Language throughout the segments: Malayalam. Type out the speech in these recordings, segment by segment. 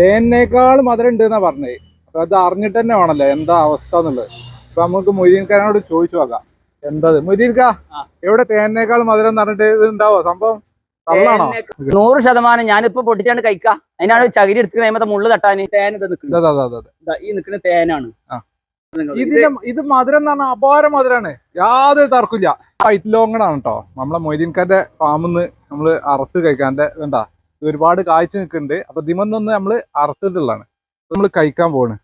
തേനേക്കാൾ മധുരം ഉണ്ട് എന്നാ പറഞ്ഞത് അപ്പൊ അത് അറിഞ്ഞിട്ട് തന്നെ വേണല്ലോ എന്താ അവസ്ഥ എന്നുള്ളത്. അപ്പൊ നമുക്ക് മൊയ്തീൻഖാനോട് ചോദിച്ചു നോക്കാം. എന്താ മൊയ്തീൻഖ എവിടെ തേനേക്കാൾ മധുരം എന്ന് പറഞ്ഞിട്ട് ഇത് ഉണ്ടാവോ? സംഭവം തള്ളാണോ നൂറ് ശതമാനം ഞാനിപ്പോ പൊട്ടിച്ചാണ്ട് കഴിക്കാ. അതിനാണ് ചകിരി എടുത്ത് കഴിയുമ്പോ മുള്ളു. ഈ നിൽക്കുന്ന തേനാണ്. ഇതിന്റെ ഇത് മധുരം എന്ന് പറഞ്ഞാൽ അപാര മധുരാണ്. യാതൊരു തർക്കില്ല വൈറ്റ് ലോങ്ങണാണ് കേട്ടോ നമ്മളെ മൊയ്തീൻഖാന്റെ ഫാമിന്ന് നമ്മൾ അറുത്ത് കഴിക്കാന്റെ വേണ്ട ഒരുപാട് കാഴ്ച നിൽക്കുന്നുണ്ട്. അപ്പൊ ദിമന്നൊന്ന് നമ്മൾ അറുത്തിട്ടുള്ളതാണ്. നമ്മൾ കഴിക്കാൻ പോണ്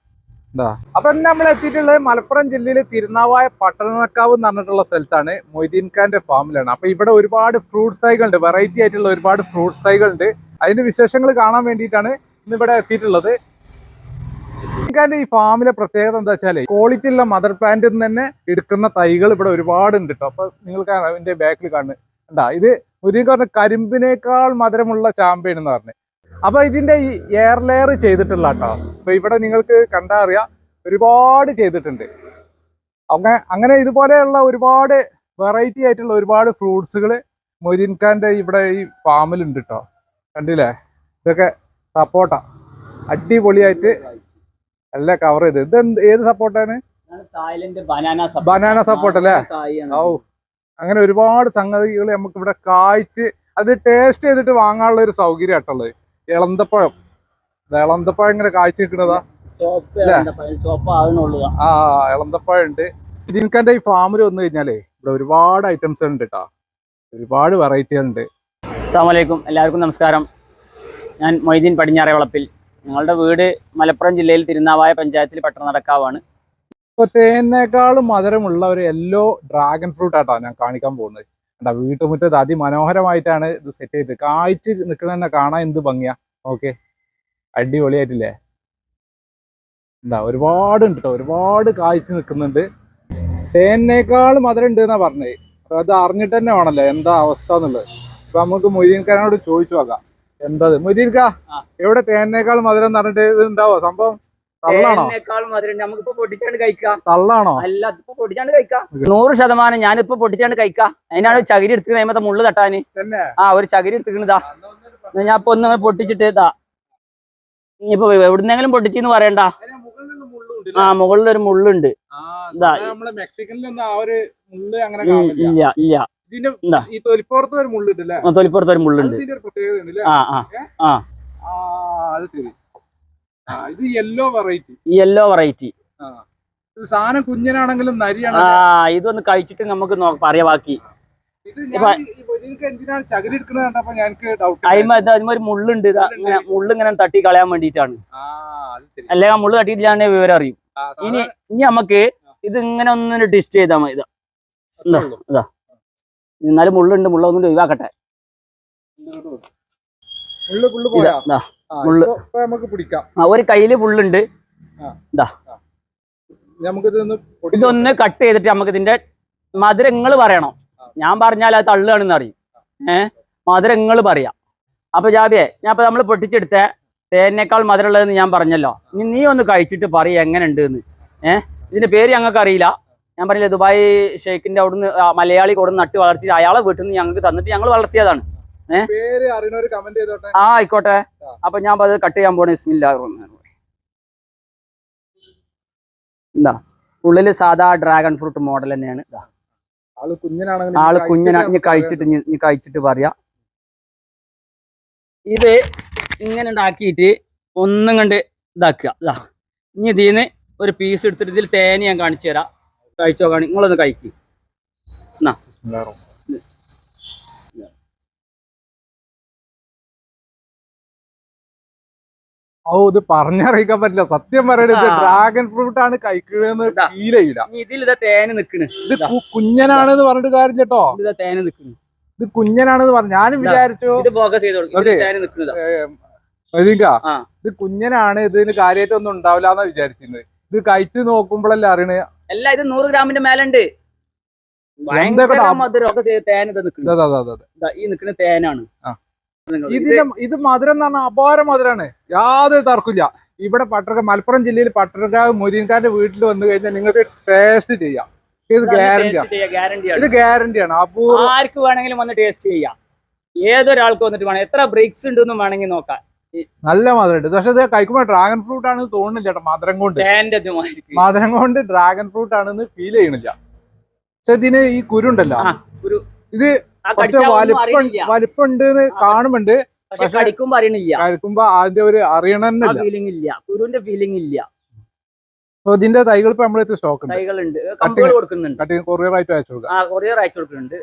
എന്താ അപ്പൊ ഇന്ന് നമ്മൾ എത്തിയിട്ടുള്ളത് മലപ്പുറം ജില്ലയിലെ തിരുനാവായ പട്ടണക്കാവ് എന്ന് പറഞ്ഞിട്ടുള്ള സ്ഥലത്താണ് മൊയ്തീൻ ഖാന്റെ ഫാമിലാണ്. അപ്പൊ ഇവിടെ ഒരുപാട് ഫ്രൂട്ട്സ് തൈകളുണ്ട്. വെറൈറ്റി ആയിട്ടുള്ള ഒരുപാട് ഫ്രൂട്ട്സ് തൈകളുണ്ട്. അതിന്റെ വിശേഷങ്ങൾ കാണാൻ വേണ്ടിയിട്ടാണ് ഇന്ന് ഇവിടെ എത്തിയിട്ടുള്ളത്. ഖാന്റെ ഈ ഫാമിലെ പ്രത്യേകത എന്താ വെച്ചാൽ ക്വാളിറ്റി ഉള്ള മദർ പ്ലാന്റിൽ നിന്ന് തന്നെ എടുക്കുന്ന തൈകൾ ഇവിടെ ഒരുപാട് ഉണ്ട് കേട്ടോ അപ്പൊ നിങ്ങൾക്ക് അതിന്റെ ബാക്കിൽ കാണുന്നത്. എന്താ ഇത് മുരിക പറഞ്ഞ കരിമ്പിനേക്കാൾ മധുരമുള്ള ചാമ്പ്യൻ എന്ന് പറഞ്ഞു. അപ്പൊ ഇതിന്റെ ഈ എയർ ലെയർ ചെയ്തിട്ടുള്ള കേട്ടോ അപ്പൊ ഇവിടെ നിങ്ങൾക്ക് കണ്ടാ അറിയാം ഒരുപാട് ചെയ്തിട്ടുണ്ട്. അങ്ങനെ അങ്ങനെ ഇതുപോലെയുള്ള ഒരുപാട് വെറൈറ്റി ആയിട്ടുള്ള ഒരുപാട് ഫ്രൂട്ട്സുകൾ മൊയ്തീൻ ഖാന്റെ ഇവിടെ ഈ ഫാമിലുണ്ട് കേട്ടോ കണ്ടില്ലേ? ഇതൊക്കെ സപ്പോട്ട അടിപൊളിയായിട്ട് എല്ലാം കവർ ചെയ്ത്. ഇത് എന്ത് ഏത് സപ്പോർട്ടാണ് ബനാന support. അല്ലേ? ഔ. അങ്ങനെ ഒരുപാട് സംഗതികൾ നമുക്ക് ഇവിടെ കായ്ച്ച് അത് ടേസ്റ്റ് ചെയ്തിട്ട് വാങ്ങാനുള്ള ഒരു സൗകര്യം ആട്ടുള്ളത് ഇളന്തപ്പഴം ഇളന്തപ്പഴം ഇങ്ങനെ കായ്ച്ച് നിൽക്കുന്നതാ. ആ ഇളന്തപ്പഴം ഉണ്ട്. ഇതിൻകന്റെ ഈ ഫാമിൽ വന്നു കഴിഞ്ഞാലേ ഇവിടെ ഒരുപാട് ഐറ്റംസ് ഉണ്ട് കേട്ടോ ഒരുപാട് വെറൈറ്റികൾ ഉണ്ട്. അസ്സാമലൈക്കും എല്ലാവർക്കും നമസ്കാരം. ഞാൻ മൊയ്തീൻ പടിഞ്ഞാറേ വളപ്പിൽ. ഞങ്ങളുടെ വീട് മലപ്പുറം ജില്ലയിൽ തിരുനാവായ പഞ്ചായത്തിൽ പട്ടണനടക്കാവാണ്. ഇപ്പൊ തേനേക്കാളും മധുരമുള്ള ഒരു യെല്ലോ ഡ്രാഗൺ ഫ്രൂട്ട് ആട്ടോ ഞാൻ കാണിക്കാൻ പോകുന്നത്. എന്താ വീട്ടുമുറ്റത്ത് അതിമനോഹരമായിട്ടാണ് ഇത് സെറ്റ് ചെയ്ത് കായ്ച്ച് നിൽക്കുന്ന കാണാൻ എന്ത് ഭംഗിയാ. ഓക്കെ അടിപൊളിയായിട്ടില്ലേ? എന്താ ഒരുപാട് ഉണ്ട് കേട്ടോ ഒരുപാട് കായ്ച്ച് നിൽക്കുന്നുണ്ട്. തേനേക്കാൾ മധുരം ഉണ്ട് എന്നാ പറഞ്ഞത്. അപ്പൊ അത് അറിഞ്ഞിട്ട് തന്നെ വേണല്ലോ എന്താ അവസ്ഥ എന്നുള്ളത്. അപ്പൊ നമുക്ക് മൊയ്തീൻഖാനോട് ചോദിച്ചു നോക്കാം. എന്താ മൊയ്തീൻഖ. എവിടെ തേനേക്കാൾ മധുരം എന്ന് പറഞ്ഞിട്ട് ഇത് ഉണ്ടാവോ സംഭവം? തള്ളാണോ? തേനിനേക്കാൾ മധുരം. നമുക്കിപ്പോ പൊട്ടിച്ചാണ്ട് കഴിക്കാം. തള്ളാണോ? അല്ല അതിപ്പോ പൊട്ടിച്ചാണ്ട് കഴിക്കാം. നൂറ് ശതമാനം ഞാനിപ്പോ പൊട്ടിച്ചാണ്ട് കഴിക്കാം. അതിനാണ് ചകിരി എടുത്തിരുന്ന കഴിയുമ്പോ മുള്ളു തട്ടാന്. ആ ഒരു ചകിരി എടുത്തിക്കണതാ ഞാൻ ഇപ്പൊ ഒന്ന് പൊട്ടിച്ചിട്ട് ഇതാ ഇനിയിപ്പോ എവിടുന്നെങ്കിലും പൊട്ടിച്ചെന്ന് പറയണ്ട. ആ മുകളിൽ ഒരു മുള്ളുണ്ട് ഇല്ല ഇല്ല. തൊലിപ്പുറത്ത് ഒരു മുള്ളുണ്ട് ആ ആ ആ. ഇത് യെല്ലോ വെറൈറ്റി യെല്ലോ വെറൈറ്റി സാധനം കുഞ്ഞനാണെങ്കിലും നരിയാണ് ആ ഇതൊന്ന് കഴിച്ചിട്ട് നമുക്ക് പറയാ ബാക്കി. ഒരു മുള്ളുണ്ട്. ഇങ്ങനെ മുള്ള് ഇങ്ങനെ തട്ടി കളയാൻ വേണ്ടിയിട്ടാണ്. ശരി. അല്ലെങ്കിൽ ആ മുള്ള് തട്ടിയിട്ടില്ലാണ്ട് വിവരം അറിയും. ഇനി ഇനി നമുക്ക് ഇത് ഇങ്ങനെ ഒന്ന് ടെസ്റ്റ് ചെയ്താൽ മതി. ഇതാ. എന്നാലും മുള്ളുണ്ട്. മുള്ള ഒന്നും ഒഴിവാക്കട്ടെ. ഇതാ. മുള്ള്. നമുക്ക് പിടിക്കാം. ആ, ഒരു കയ്യിൽ ഫുള്ളുണ്ട്. പൊടിക്കാം. ഇതൊന്ന് കട്ട് ചെയ്തിട്ട് നമുക്ക് ഇതിന്റെ മധുരങ്ങൾ പറയണം. ഞാൻ പറഞ്ഞാൽ അത് തള്ളുകയാണെന്ന് അറിയും. ഏഹ് മധുരങ്ങൾ പറയാം. അപ്പൊ ജാബിയെ ഞാൻ ഇപ്പൊ നമ്മൾ പൊട്ടിച്ചെടുത്ത തേനേക്കാൾ മധുരമുള്ളതെന്ന് ഞാൻ പറഞ്ഞല്ലോ. ഇനി നീ ഒന്ന് കഴിച്ചിട്ട് പറയും എങ്ങനെ ഉണ്ട് എന്ന് ഏഹ് ഇതിന്റെ പേര് ഞങ്ങൾക്ക് അറിയില്ല. ഞാൻ പറഞ്ഞില്ല ദുബായ് ഷെയ്ഖിന്റെ അവിടുന്ന് മലയാളി കൊടുന്ന് നട്ട് വളർത്തി അയാളെ വീട്ടിൽ നിന്ന് ഞങ്ങൾക്ക് തന്നിട്ട് ഞങ്ങൾ വളർത്തിയതാണ്. ആ ആയിക്കോട്ടെ. അപ്പൊ ഞാൻ അത് കട്ട് ചെയ്യാൻ പോണേ. ബിസ്മില്ലാ എന്താ ഉള്ളിൽ സാധാ ഡ്രാഗൺ ഫ്രൂട്ട് മോഡൽ തന്നെയാണ്. ആൾ കുഞ്ഞിനാണ് ഇനി കഴിച്ചിട്ട് ഇനി കഴിച്ചിട്ട് പറയാ. ഇത് ഇങ്ങനെ ഉണ്ടാക്കിയിട്ട് ഒന്നും കണ്ട് ഇതാക്കുക. ഇതാ. ഇനി ഇതിന്ന് ഒരു പീസ് എടുത്തിട്ട് ഇതിൽ തേന ഞാൻ കാണിച്ചു തരാം. കഴിച്ചോ കാണി നിങ്ങളൊന്ന് കഴിക്കും. ബിസ്മില്ലാഹിർ ഓ ഇത് പറഞ്ഞറിയിക്കാൻ പറ്റില്ല. സത്യം പറയണത്. ഡ്രാഗൺ ഫ്രൂട്ട് ആണ് കഴിക്കണെന്ന് ഫീലയില്ല. ഫീൽ ചെയ്യില്ല ഇനി ഇതിൽ ഇതാ തേന നിക്കണ്. ഇത് കുഞ്ഞനാണ് കുഞ്ഞനാണെന്ന് പറഞ്ഞിട്ട് കാര്യം കേട്ടോ ഇതാ തേന നിക്കണ്. ഇത് കുഞ്ഞനാണെന്ന് പറഞ്ഞു. ഞാനും. വിചാരിച്ചു മതിങ്ക. ഇത്. കുഞ്ഞനാണ് ഇതിന് കാര്യമായിട്ടൊന്നും ഉണ്ടാവില്ല എന്നാ വിചാരിച്ചിരുന്നത്. ഇത് കഴിച്ചു നോക്കുമ്പോഴല്ലേ അറിയണേ? അല്ല ഇത് നൂറ് ഗ്രാമിന്റെ മേലുണ്ട്. ഈ നിക്കണ തേനാണ്. ഇതിന്റെ ഇത് മധുരം എന്ന് പറഞ്ഞാൽ അപാര മധുരമാണ് യാതൊരു തർക്കമില്ല ഇവിടെ പട്ടറ മലപ്പുറം ജില്ലയിൽ പട്ടറക്കാവ് മൊയ്തീൻഖാന്റെ വീട്ടിൽ വന്നു കഴിഞ്ഞാൽ നിങ്ങൾക്ക് ടേസ്റ്റ് ചെയ്യാം. ഇത് ഗ്യാരണ്ടിയാണ് ഇത് ഗ്യാരണ്ടിയാണ് അപൂർവം ആർക്ക് വേണമെങ്കിലും വന്ന് ടേസ്റ്റ് ചെയ്യാം. ഏതൊരാൾക്ക് വന്നിട്ട് വേണം എത്ര ബ്രേക്സ് ഉണ്ടെന്നും വേണമെങ്കിൽ നോക്കാം. നല്ല മധുരം ഉണ്ട് പക്ഷെ ഇത് കഴിക്കുമ്പോ ഡ്രാഗൺ ഫ്രൂട്ട് ആണെന്ന് തോന്നുന്നില്ല ചേട്ടാ മധുരം കൊണ്ട്. മധുരം കൊണ്ട് ഡ്രാഗൺ ഫ്രൂട്ട് ആണെന്ന് ഫീൽ ചെയ്യണില്ല. പക്ഷെ ഇതിന് ഈ കുരുണ്ടല്ലോ. ഇത് ആ കുറച്ച് കടിച്ചാ ഒന്നും വലിപ്പം അറിയില്ല. വലിപ്പമുണ്ട് എന്ന് ആ, കാണുന്നുണ്ട് പക്ഷെ കടിക്കുമ്പോ അറിയണില്ല. കടിക്കുമ്പോ അതിന്റെ ഒരു അറിയണമെന്നില്ല ഫീലിംഗ് ഇല്ല. കുരുവിന്റെ ഫീലിംഗ് ഇല്ല. അപ്പൊ ഇതിന്റെ തൈകൾ ഇപ്പൊ നമ്മളെടുത്ത് സ്റ്റോക്ക് ഉണ്ട്. തൈകളുണ്ട്. കമ്പുകൾ കൊടുക്കുന്നുണ്ട്. കൊറിയർ ആയിട്ട് അയച്ചു കൊടുക്കാം. ആ കൊറിയർ അയച്ചു കൊടുക്കുന്നുണ്ട്.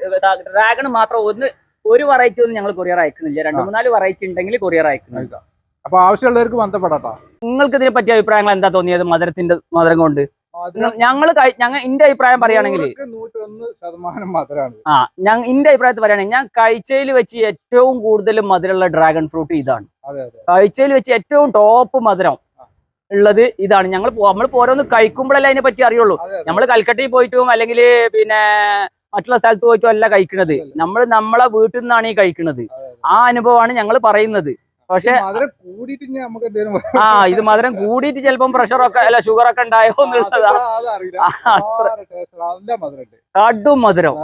ഡ്രാഗൺ മാത്രം ഒന്ന് ഒരു വെറൈറ്റി ഒന്നും ഞങ്ങൾ കൊറിയർ അയക്കുന്നില്ല. രണ്ട്. മൂന്നാൽ വെറൈറ്റി ഉണ്ടെങ്കിൽ കൊറിയർ അയക്കുന്നില്ല അപ്പൊ ആവശ്യമുള്ളവർക്ക് ബന്ധപ്പെടാട്ടോ. നിങ്ങൾക്ക് ഇതിനെ പറ്റിയ അഭിപ്രായങ്ങൾ എന്താ തോന്നിയത്? മധുരത്തിന്റെ മധുരം കൊണ്ട്. ഞങ്ങൾ ഞങ്ങൾ എന്റെ അഭിപ്രായം പറയുകയാണെങ്കിൽ നൂറ്റൊന്ന് ശതമാനം മധുരമാണ് ആ ഞാൻ എന്റെ അഭിപ്രായത്തിൽ പറയുകയാണെങ്കിൽ ഞാൻ കഴിച്ചയിൽ വെച്ച് ഏറ്റവും കൂടുതൽ മധുരമുള്ള ഡ്രാഗൺ ഫ്രൂട്ട് ഇതാണ്. കഴിച്ചയിൽ വെച്ച് ഏറ്റവും ടോപ്പ് മധുരം ഉള്ളത് ഇതാണ്. ഞങ്ങൾ നമ്മൾ ഓരോന്ന് കഴിക്കുമ്പോഴല്ലേ അതിനെ പറ്റി അറിയുള്ളൂ. നമ്മൾ കൽക്കട്ടയിൽ പോയിട്ടും അല്ലെങ്കിൽ പിന്നെ മറ്റുള്ള സ്ഥലത്ത് പോയിട്ടും അല്ല കഴിക്കുന്നത് നമ്മൾ നമ്മളെ വീട്ടിൽ നിന്നാണ് ഈ കഴിക്കുന്നത് ആ അനുഭവമാണ് ഞങ്ങൾ പറയുന്നത്. പക്ഷെ ആ ഇത് മധുരം കൂടിയിട്ട് ചിലപ്പം പ്രഷറൊക്കെ അല്ല ഷുഗർ ഒക്കെ ഉണ്ടായോ എന്നുള്ളതാ. അതറിയില്ല. ആ, അത്ര- നല്ല മധുരമുണ്ട് കടും മധുരം.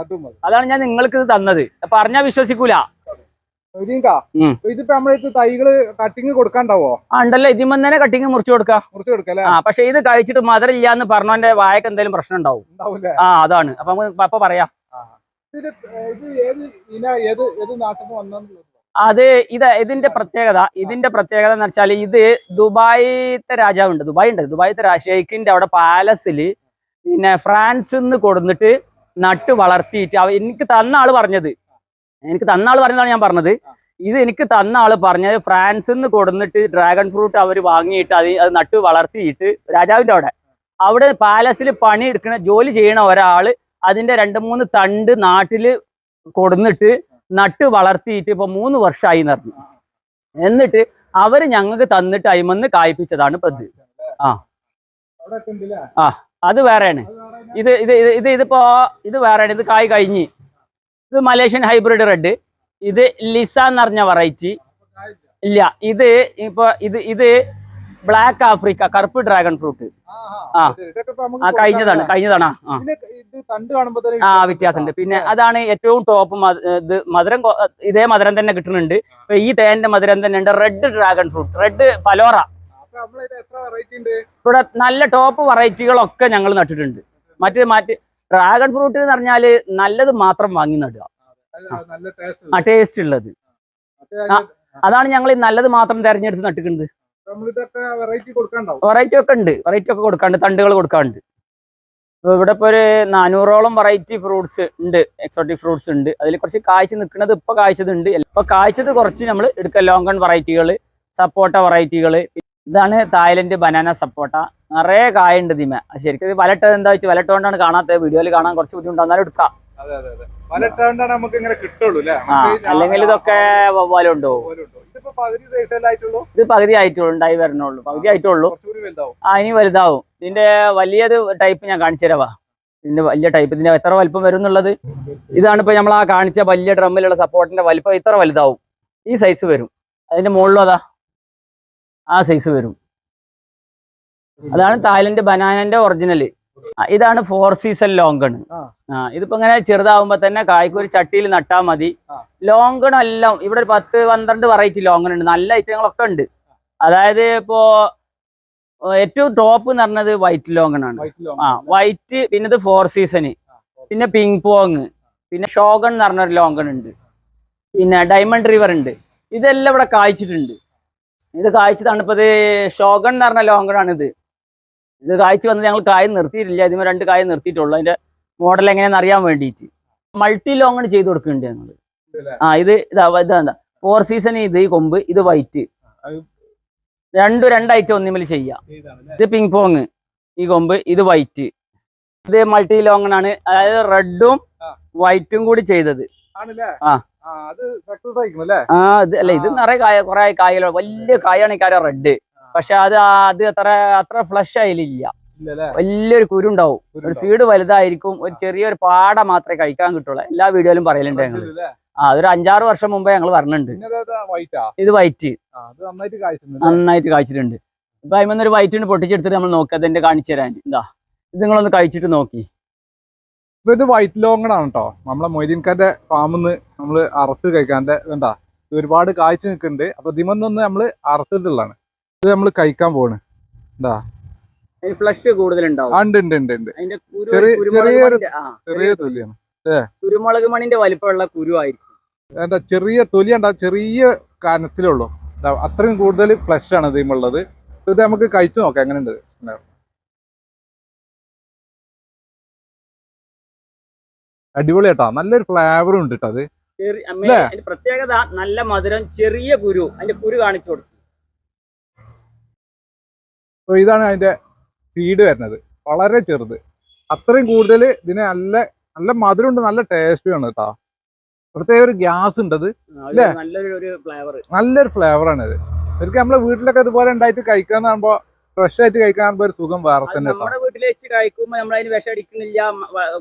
അതാണ് ഞാൻ നിങ്ങൾക്ക് ഇത് തന്നത്. പറഞ്ഞാ വിശ്വസിക്കൂല. ഇതിപ്പോ തൈകൾ കട്ടിങ് കൊടുക്കാണ്ടാവോ? ഉണ്ടല്ലോ. ഇതിമ്മ തന്നെ കട്ടിങ് മുറിച്ചു കൊടുക്കാം. മുറിച്ച് കൊടുക്കല്ലേ ആ പക്ഷെ ഇത് കഴിച്ചിട്ട് മധുരം ഇല്ല എന്ന് പറഞ്ഞവന്റെ വായക്ക് എന്തെങ്കിലും പ്രശ്നം ഉണ്ടാവും. ആ അതാണ്. അപ്പൊ നമുക്ക് അപ്പൊ പറയാം. ഇത് ഇത് ഏത് ഇന ഏത് ഏത് നാട്ടിൽ നിന്ന് വന്നു അത് ഇത് ഇതിന്റെ പ്രത്യേകത ഇതിന്റെ പ്രത്യേകത എന്ന് വെച്ചാൽ ഇത് ദുബായിത്തെ രാജാവുണ്ട്. ദുബായ് ഉണ്ട്. ദുബായിത്തെ രാജേഖിന്റെ അവിടെ പാലസിൽ പിന്നെ ഫ്രാൻസിൽ നിന്ന് കൊടുന്നിട്ട് നട്ട് വളർത്തിയിട്ട് എനിക്ക് തന്ന ആൾ പറഞ്ഞത്. എനിക്ക് തന്ന ആൾ പറഞ്ഞതാണ് ഞാൻ പറഞ്ഞത്. ഇത് എനിക്ക് തന്ന ആൾ പറഞ്ഞത് ഫ്രാൻസിൽ നിന്ന് കൊടുന്നിട്ട് ഡ്രാഗൺ ഫ്രൂട്ട് അവർ വാങ്ങിയിട്ട് അത് അത് നട്ട് വളർത്തിയിട്ട് രാജാവിന്റെ അവിടെ. അവിടെ പാലസിൽ പണി എടുക്കണ ജോലി ചെയ്യണ ഒരാൾ അതിന്റെ രണ്ട് മൂന്ന് തണ്ട് നാട്ടിൽ കൊടുന്നിട്ട് നട്ട് വളർത്തിയിട്ട് ഇപ്പൊ മൂന്ന് വർഷമായി നടന്നു. എന്നിട്ട് അവർ ഞങ്ങൾക്ക് തന്നിട്ട് അയിമന്ന് കായ്പിച്ചതാണ് ഇപ്പൊ ആ. ആ. അത് വേറെയാണ്. ഇത് ഇത് ഇത് ഇത് ഇതിപ്പോ ഇത് വേറെയാണ്. ഇത് കായ് കഴിഞ്ഞ്. ഇത് മലേഷ്യൻ ഹൈബ്രിഡ് റെഡ്. ഇത് ലിസ എന്ന് പറഞ്ഞ വെറൈറ്റി ഇല്ല ഇത് ഇപ്പൊ ഇത് ഇത് ബ്ലാക്ക് ആഫ്രിക്ക കറുപ്പ് ഡ്രാഗൺ ഫ്രൂട്ട് ആ. ആ കഴിഞ്ഞതാണ്. കഴിഞ്ഞതാണ്. ആ. വ്യത്യാസമുണ്ട്. പിന്നെ അതാണ് ഏറ്റവും ടോപ്പ് ഇത് മധുരം ഇതേ മധുരം തന്നെ കിട്ടുന്നുണ്ട്. ഈ തേന്റെ മധുരം തന്നെ ഉണ്ട്. Red dragon fruit red Palora ഇവിടെ നല്ല ടോപ്പ് വെറൈറ്റികളൊക്കെ ഞങ്ങൾ നട്ടിട്ടുണ്ട്. മറ്റ് മറ്റ് ഡ്രാഗൺ ഫ്രൂട്ട് എന്ന് പറഞ്ഞാൽ നല്ലത് മാത്രം വാങ്ങി നടുക. ആ ടേസ്റ്റ് ഉള്ളത്. അതാണ് ഞങ്ങൾ നല്ലത് മാത്രം തെരഞ്ഞെടുത്ത് നട്ടിക്കുന്നത് വെറൈറ്റി ഒക്കെ ഉണ്ട്. വെറൈറ്റി ഒക്കെ കൊടുക്കാണ്ട് തണ്ടുകൾ കൊടുക്കാണ്ട്. അപ്പൊ ഇവിടെ ഇപ്പൊ ഒരു നാനൂറോളം വെറൈറ്റി ഫ്രൂട്ട്സ് ഉണ്ട്. എക്സോട്ടിക് ഫ്രൂട്ട്സ് ഉണ്ട്. അതിൽ കുറച്ച് കാഴ്ച നിൽക്കുന്നത് ഇപ്പൊ കാഴ്ചതുണ്ട് ഇപ്പൊ കാഴ്ചത് കുറച്ച് നമ്മൾ എടുക്കുക ലോങ്കൺ വെറൈറ്റികൾ സപ്പോട്ട വെറൈറ്റികൾ ഇതാണ് തായ്ലൻഡ് ബനാന സപ്പോട്ട. നിറയെ കായുണ്ട് ദിമ ശരിക്കും വലട്ടത് എന്താ വെച്ചാൽ വലട്ടുകൊണ്ടാണ് കാണാത്തത്. വീഡിയോയിൽ കാണാൻ കുറച്ച് ബുദ്ധിമുട്ടാന്നാലും എടുക്കാം. അല്ലെങ്കിൽ ഇതൊക്കെ വവ്വാലുണ്ടോ? ഇത് പകുതി ആയിട്ടുള്ളൂ ഉണ്ടായി വരണുള്ളൂ. പകുതി ആയിട്ടുള്ളൂ. ആ ഇനി വലുതാവും. ഇതിന്റെ വലിയത് ടൈപ്പ് ഞാൻ കാണിച്ചു തരാവാ ഇതിന്റെ വലിയ ടൈപ്പ് ഇതിന്റെ എത്ര വലിപ്പം വരും എന്നുള്ളത്. ഇതാണ് ഇപ്പൊ നമ്മൾ ആ കാണിച്ച വലിയ ഡ്രമ്മിലുള്ള സപ്പോർട്ടിന്റെ വലിപ്പം. ഇത്ര വലുതാവും. ഈ സൈസ് വരും. അതിന്റെ മുകളിലും അതാ. ആ സൈസ് വരും. അതാണ് തായ്ലൻഡ് ബനാനന്റെ ഒറിജിനൽ ഇതാണ് ഫോർ സീസൺ ലോങ്കൺ ഇതിപ്പോ ഇങ്ങനെ ചെറുതാവുമ്പോ തന്നെ കായ്ക്ക് ഒരു ചട്ടിയിൽ നട്ടാ മതി. ലോങ്കൺ എല്ലാം ഇവിടെ ഒരു പത്ത് പന്ത്രണ്ട് വെറൈറ്റി ലോങ്കൺ ഉണ്ട് നല്ല ഐറ്റങ്ങളൊക്കെ ഉണ്ട്. അതായത് ഇപ്പോ ഏറ്റവും ടോപ്പ് എന്ന് പറഞ്ഞത് വൈറ്റ് ലോങ്കൺ ആണ്. ആ വൈറ്റ് പിന്നെ ഇത് ഫോർ സീസണ് പിന്നെ പിങ് പോങ് പിന്നെ ഷോഗൺ എന്ന് പറഞ്ഞൊരു ലോങ്കൺ ഉണ്ട് പിന്നെ ഡയമണ്ട് റിവർ ഉണ്ട്. ഇതെല്ലാം ഇവിടെ കായ്ച്ചിട്ടുണ്ട്. ഇത് കായ്ച്ചതാണ് ഇപ്പൊ ഇത് ഷോഗൺ എന്ന് പറഞ്ഞ ലോങ്കൺ ആണ് ഇത് ഇത് കായ്ച്ചു വന്നത് ഞങ്ങൾ കായ നിർത്തിയിട്ടില്ല. ഇതിന് രണ്ട് കായ നിർത്തിയിട്ടുള്ളൂ. അതിന്റെ മോഡൽ എങ്ങനെയാണെന്ന് അറിയാൻ വേണ്ടിയിട്ട്. മൾട്ടി ലോങ്ങൺ ചെയ്ത് കൊടുക്കുന്നുണ്ട് ഞങ്ങൾ ആ ഇത് ഇതാ ഇതാ ഫോർ സീസൺ ഇത് ഈ കൊമ്പ് ഇത് വൈറ്റ് രണ്ട് രണ്ടും രണ്ടായിട്ട് ഒന്നിമിൽ ചെയ്യാം. ഇത് പിങ് പോങ് ഈ കൊമ്പ് ഇത് വൈറ്റ് ഇത് മൾട്ടി ആണ്. അതായത് റെഡും. വൈറ്റും കൂടി ചെയ്തത്. ആ. ആ ഇത് അല്ല ഇത് നിറയെ കായ കുറെ കായലോ വലിയ കായാണ് ഈ കാര്യം റെഡ് പക്ഷെ അത് അത് അത്ര അത്ര ഫ്ലഷ് ആയില്ല വലിയൊരു കുരുണ്ടാവും. ഒരു സീഡ് വലുതായിരിക്കും. ഒരു ചെറിയൊരു പാട മാത്രമേ കഴിക്കാൻ കിട്ടുള്ളൂ. എല്ലാ വീഡിയോയിലും പറയലുണ്ട് ഞങ്ങൾ? ആ അതൊരു അഞ്ചാറ് വർഷം മുമ്പേ ഞങ്ങൾ പറഞ്ഞിട്ടുണ്ട് ഇത് വൈറ്റ് നന്നായിട്ട് കാഴ്ചിട്ടുണ്ട് ഇപ്പൊ അതിൽ ഒരു വൈറ്റിന് പൊട്ടിച്ചെടുത്തിട്ട് നമ്മൾ നോക്കി. അതിന്റെ കാണിച്ചു തരാൻ. എന്താ ഇത് നിങ്ങളൊന്ന് കഴിച്ചിട്ട് നോക്കി. ഇപ്പൊ ഇത് വൈറ്റ് ലോങ്ങൺ ആണ് കേട്ടോ നമ്മളെ മൊയ്തീൻഖാന്റെ ഫാമിന്ന് നമ്മൾ അറുത്ത് കഴിക്കാന്റെ വേണ്ട ഒരുപാട് കാഴ്ച നിൽക്കുന്നുണ്ട്. അപ്പൊ ദിമന്നൊന്ന് നമ്മൾ അറുത്തിട്ടുള്ളതാണ്. ഇത് നമ്മൾ കഴിക്കാൻ പോണ് ഫ്ലഷ് കൂടുതലുണ്ടാവും. ഉണ്ട് ഉണ്ട് ഉണ്ട് ഉണ്ട്. ചെറിയ- ചെറിയൊരു- ചെറിയ തൊലിയാണ്. കുരുമുളക് മണിന്റെ വലിപ്പമുള്ള കുരുവായിരിക്കും എന്താ ചെറിയ തൊലി ഉണ്ടാ ചെറിയ കനത്തിലേ ഉള്ളൂ. അത്രയും കൂടുതൽ ഫ്ലഷ് ആണ് ഇതിമുള്ളത് ഇത് നമുക്ക് കഴിച്ചു നോക്കാം എങ്ങനെയുണ്ട്? അടിപൊളി കേട്ടോ. നല്ലൊരു ഫ്ലേവറും ഉണ്ട് കേട്ടോ അത്? പ്രത്യേകത നല്ല മധുരം ചെറിയ കുരു. അതിന്റെ കുരു കാണിച്ചു കൊടുക്കും അപ്പൊ ഇതാണ് അതിന്റെ സീഡ് വരുന്നത്. വളരെ ചെറുത്. അത്രയും കൂടുതൽ ഇതിന് നല്ല നല്ല മധുരമുണ്ട് നല്ല ടേസ്റ്റും ആണ് കേട്ടോ പ്രത്യേക ഒരു ഗ്യാസ് ഉണ്ട് അത് ആ, ഒരു നല്ലൊരു ഫ്ലേവർ ആണ് ഇത്. ശരിക്കും നമ്മളെ വീട്ടിലൊക്കെ ഇതുപോലെ ഉണ്ടായിട്ട് കഴിക്കാന്ന് പറയുമ്പോ ഫ്രഷ് ആയിട്ട് കഴിക്കാൻ ഒരു സുഖം വേറെ തന്നെ നമ്മുടെ വീട്ടിൽ വെച്ച് കഴിക്കുമ്പോ നമ്മൾ അതിന് വിഷം അടിക്കുന്നില്ല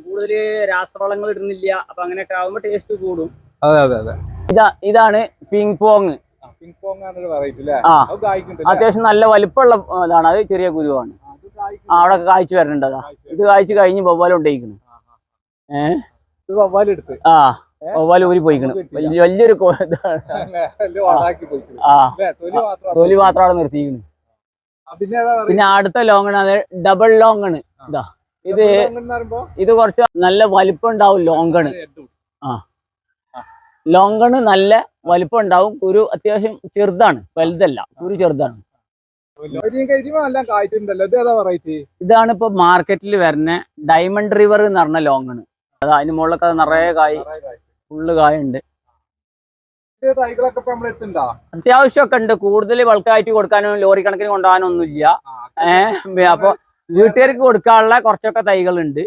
കൂടുതൽ രാസവളങ്ങൾ ഇടുന്നില്ല അപ്പൊ അങ്ങനെയൊക്കെ ആവുമ്പോ ടേസ്റ്റ് കൂടും. അതെ അതെ അതെ. ഇതാ ഇതാണ് പിങ് പോങ് ആ അത്യാവശ്യം നല്ല വലിപ്പമുള്ള ഇതാണ്. അത് ചെറിയ കുരുവാണ്. ആ അവിടെ കായ്ച്ചു വരണുണ്ട് അതാ. ഇത് കായ്ച്ചു കഴിഞ്ഞ് വവ്വാൽ ഉണ്ടായിക്കുന്നു ഏഹ് ആ വവ്വാൽ ഊരി പോയിക്കണ്. വലിയൊരു. ആ? തൊലി മാത്രം അവിടെ നിർത്തിയിരിക്കുന്നു ആ, പിന്നെ അടുത്ത ലോങ്ങാണ് അത് ഡബിൾ ലോങ് ആണ്. ഇതാ. ഇത് ഇത് കുറച്ച് നല്ല വലിപ്പം ഉണ്ടാവും ലോങ്കണ് കണ്ണ് നല്ല വലിപ്പം ഉണ്ടാവും കുരു അത്യാവശ്യം ചെറുതാണ്. വലുതല്ല. കുരു ചെറുതാണ്. ഇതാണ് ഇപ്പൊ മാർക്കറ്റിൽ വരുന്ന ഡയമണ്ട് റിവർ എന്ന് പറഞ്ഞ ലോങ്ങണ് അത് അതിന് മുകളിലൊക്കെ നിറയെ കായ് ഫുള്ള് കായുണ്ട്. അത്യാവശ്യമൊക്കെ ഉണ്ട്. കൂടുതൽ ബൾക്കായിട്ട് കൊടുക്കാനും ലോറി കണക്കിന് കൊണ്ടുപോകാനൊന്നും ഇല്ല ഏഹ് അപ്പൊ വീട്ടുകാർക്ക് കൊടുക്കാനുള്ള കുറച്ചൊക്കെ തൈകളുണ്ട്.